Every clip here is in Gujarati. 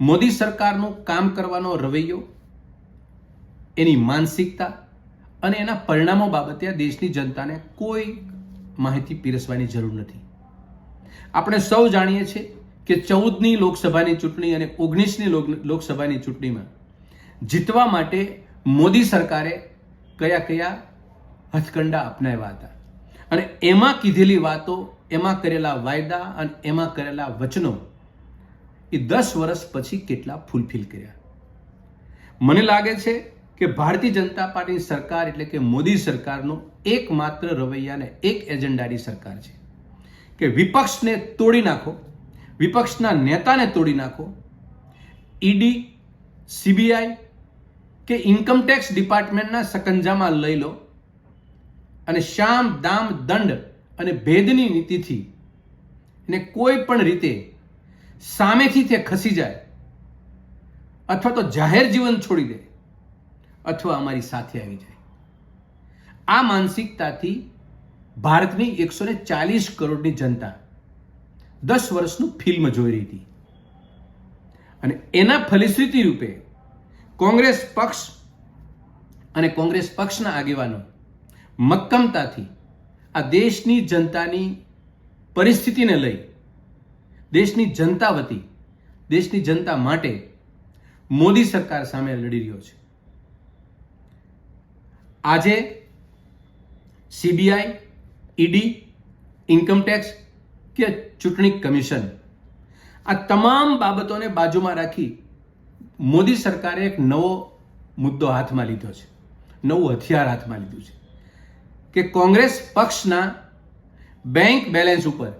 મોદી સરકારનું કામ કરવાનો રવૈયો, એની માનસિકતા અને એના પરિણામો બાબતે આ દેશની જનતાને કોઈ માહિતી પીરસવાની જરૂર નથી. આપણે સૌ જાણીએ છીએ કે ચૌદની લોકસભાની ચૂંટણી અને ઓગણીસની લોકસભાની ચૂંટણીમાં જીતવા માટે મોદી સરકારે કયા કયા હથકંડા અપનાવ્યા હતા અને એમાં કીધેલી વાતો, એમાં કરેલા વાયદા અને એમાં કરેલા વચનો એ દસ વર્ષ પછી કેટલા ફૂલફિલ કર્યા? મને લાગે છે કે ભારતીય જનતા પાર્ટી સરકાર એટલે કે મોદી સરકારનો એકમાત્ર રવૈયાને એક એજન્ડાની સરકાર છે. કે વિપક્ષને તોડી નાખો, વિપક્ષના નેતાને તોડી નાખો, ઈડી, સીબીઆઈ કે ઇન્કમટેક્સ ડિપાર્ટમેન્ટના સકંજામાં લઈ લો અને શામ, દામ, દંડ અને ભેદની નીતિથી ને કોઈ પણ રીતે સામેથી તે ખસી જાય અથવા તો જાહેર જીવન છોડી દે અથવા અમારી સાથે આવી જાય. આ માનસિકતાથી ભારતની એકસો ને ચાલીસ કરોડની જનતા દસ વર્ષનું ફિલ્મ જોઈ રહી હતી. અને એના ફલશ્રુતિ રૂપે કોંગ્રેસ પક્ષ અને કોંગ્રેસ પક્ષના આગેવાનો મક્કમતાથી આ દેશની જનતાની પરિસ્થિતિને લઈ દેશની જનતા વતી, દેશની જનતા માટે મોદી સરકાર સામે લડી રહ્યો છે. આજે સીબીઆઈ, ઈડી ઇન્કમટેક્સ કે ચૂંટણી કમિશન આ તમામ બાબતોને બાજુમાં રાખી મોદી સરકારે એક નવો મુદ્દો હાથમાં લીધો છે, નવું હથિયાર હાથમાં લીધું છે કે કોંગ્રેસ પક્ષના બેંક બેલેન્સ ઉપર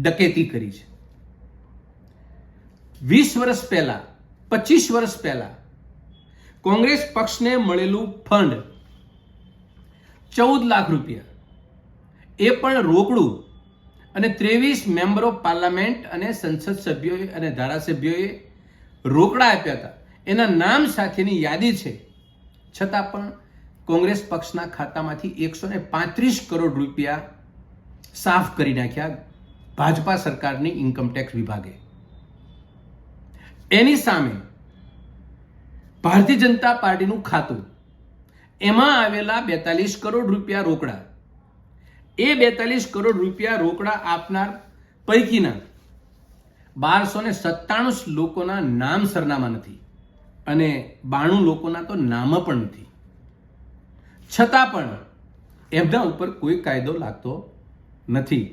ડકેતી કરી છે. વીસ વર્ષ પહેલા, પચીસ વર્ષ પહેલા, કોંગ્રેસ પક્ષને મળેલું ફંડ ચૌદ લાખ રૂપિયા. એ પણ રોકડું અને ત્રેવીસ મેમ્બર પાર્લામેન્ટ અને સંસદ સભ્યોએ અને ધારાસભ્યોએ રોકડા આપ્યા હતા. એના નામ સાથેની યાદી છે. છતાં પણ કોંગ્રેસ પક્ષના ખાતામાંથી એકસો ને પાંત્રીસ કરોડ રૂપિયા સાફ કરી નાખ્યા. ભાજપા સરકારની ઇન્કમટેક્સ વિભાગે. એની સામે ભારતીય જનતા પાર્ટીનું ખાતું, એમાં આવેલા બેતાલીસ કરોડ રૂપિયા રોકડા. એ બેતાલીસ કરોડ રૂપિયા રોકડા આપનાર પૈકીના બારસો ને સત્તાણું લોકોના નામ સરનામા નથી અને બાણું લોકોના તો નામ પણ નથી. છતાં પણ એમના ઉપર કોઈ કાયદો લાગતો નથી.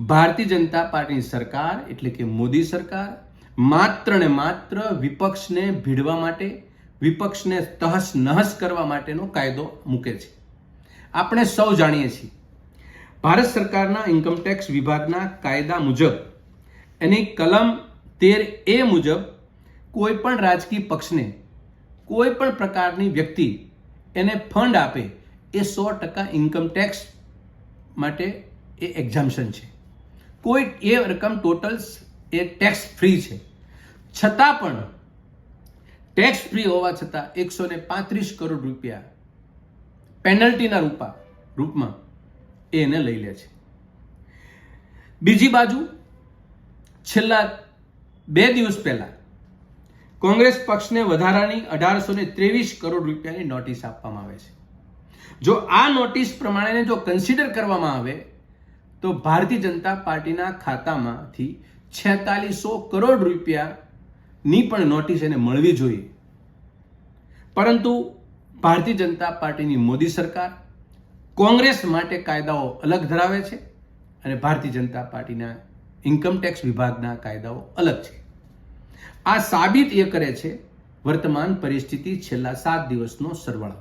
ભારતીય જનતા પાર્ટીની સરકાર એટલે કે મોદી સરકાર માત્ર ને માત્ર વિપક્ષને ભીડવા માટે, વિપક્ષને તહસ નહસ કરવા માટેનો કાયદો મૂકે છે. આપણે સૌ જાણીએ છીએ, ભારત સરકારના ઇન્કમટેક્સ વિભાગના કાયદા મુજબ એની કલમ તેર એ મુજબ કોઈ પણ રાજકીય પક્ષને કોઈ પણ પ્રકારની વ્યક્તિ એને ફંડ આપે એ સો ટકા ઇન્કમટેક્સ માટે એ એક્ઝામ્શન છે. કોઈ એ રકમ ટોટલ એ ટેક્સ ફ્રી છે. છતાં પણ ટેક્સ ફ્રી હોવા છતાં એકસો ને પાંત્રીસ કરોડ રૂપિયા પેનલ્ટીના રૂપા રૂપમાં એને લઈ લે છે. બીજી બાજુ છેલ્લા બે દિવસ પહેલા કોંગ્રેસ પક્ષને વધારાની અઢારસો ને ત્રેવીસ કરોડ રૂપિયાની નોટિસ આપવામાં આવે છે. જો આ નોટિસ પ્રમાણે જો કન્સિડર કરવામાં આવે તો ભારતીય જનતા પાર્ટીના ખાતામાંથી છેતાલીસો કરોડ રૂપિયાની પણ નોટિસ એને મળવી જોઈએ. પરંતુ ભારતીય જનતા પાર્ટીની મોદી સરકાર કોંગ્રેસ માટે કાયદાઓ અલગ ધરાવે છે અને ભારતીય જનતા પાર્ટીના ઇન્કમટેક્સ વિભાગના કાયદાઓ અલગ છે. આ સાબિત એ કરે છે વર્તમાન પરિસ્થિતિ છેલ્લા સાત દિવસનો સરવાળો.